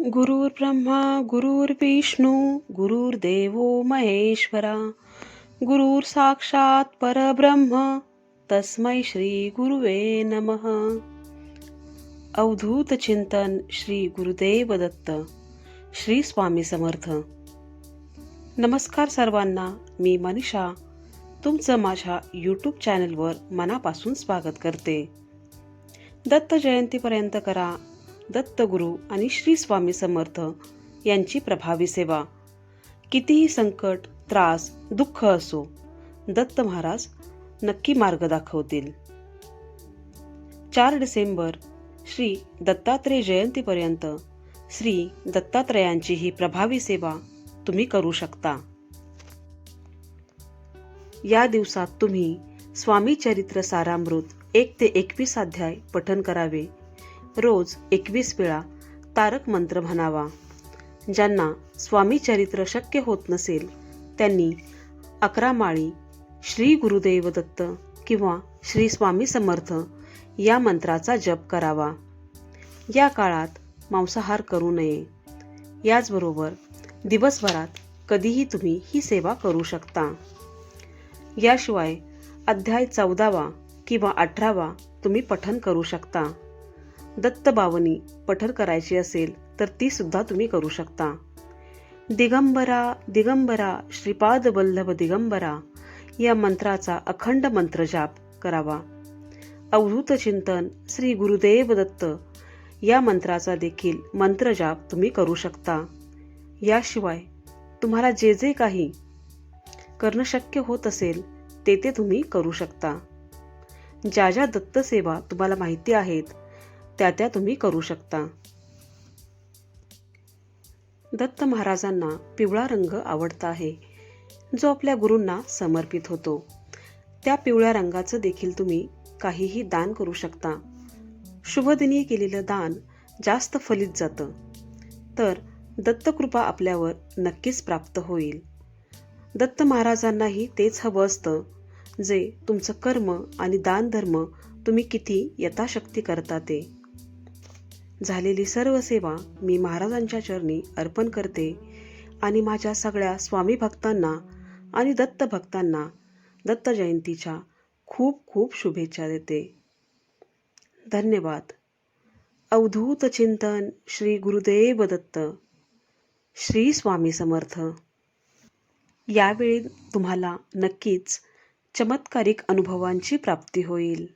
गुरुर्ब्रह्मा गुरुर्विष्णू गुरुर्देवो महेश्वरा गुरुर साक्षात परब्रह्म तस्मै श्री गुरुवे नमः. अवधूत चिंतन श्री गुरुदेव दत्त श्री स्वामी समर्थ. नमस्कार सर्वांना मी मनीषा तुमचं माझ्या यूट्यूब चॅनलवर मनापासून स्वागत करते. दत्त जयंतीपर्यंत करा दत्तगुरु आणि श्री स्वामी समर्थ यांची प्रभावी सेवा. कितीही संकट त्रास दुःख असो दत्त महाराज नक्की मार्ग दाखवतील. चार डिसेंबर श्री दत्तात्रेय जयंतीपर्यंत श्री दत्तात्रयांची ही प्रभावी सेवा तुम्ही करू शकता. या दिवसात तुम्ही स्वामी चरित्र सारामृत एक ते एकवीस अध्याय पठन करावे. रोज एकवीस वेळा तारक मंत्र म्हणावा. ज्यांना स्वामी चरित्र शक्य होत नसेल त्यांनी अकरा माळी श्री गुरुदेव दत्त किंवा श्री स्वामी समर्थ या मंत्राचा जप करावा. या काळात मांसाहार करू नये. याचबरोबर दिवसभरात कधीही तुम्ही ही सेवा करू शकता. याशिवाय अध्याय चौदावा किंवा अठरावा तुम्ही पठन करू शकता. दत्त पठर करायची असेल तर ती सुद्धा तुम्ही करू शकता. दिगंबरा दिगंबरा श्रीपाद वल्लभ दिगंबरा या मंत्राचा अखंड मंत्रजाप करावा. अवधूत चिंतन श्री गुरुदेव दत्त या मंत्राचा देखील मंत्रजाप तुम्ही करू शकता. याशिवाय तुम्हाला जे जे काही करणं शक्य होत असेल ते ते तुम्ही करू शकता. ज्या ज्या दत्तसेवा तुम्हाला माहिती आहेत त्या त्या तुम्ही करू शकता. दत्त महाराजांना पिवळा रंग आवडता आहे. जो आपल्या गुरूंना समर्पित होतो. त्या पिवळ्या रंगाचं देखील तुम्ही काहीही दान करू शकता. शुभदिनी केलेलं दान जास्त फलित जातं. तर दत्तकृपा आपल्यावर नक्कीच प्राप्त होईल. दत्त महाराजांनाही तेच हवं असतं जे तुमचं कर्म आणि दानधर्म तुम्ही किती यथाशक्ती करता ते. झालेली सर्व सेवा मी महाराजांच्या चरणी अर्पण करते आणि माझ्या सगळ्या स्वामी भक्तांना आणि दत्त भक्तांना दत्त जयंतीच्या खूप खूप शुभेच्छा देते. धन्यवाद. अवधूत चिंतन श्री गुरुदेव दत्त. श्री स्वामी समर्थ. यावेळी तुम्हाला नक्कीच चमत्कारिक अनुभवांची प्राप्ती होईल.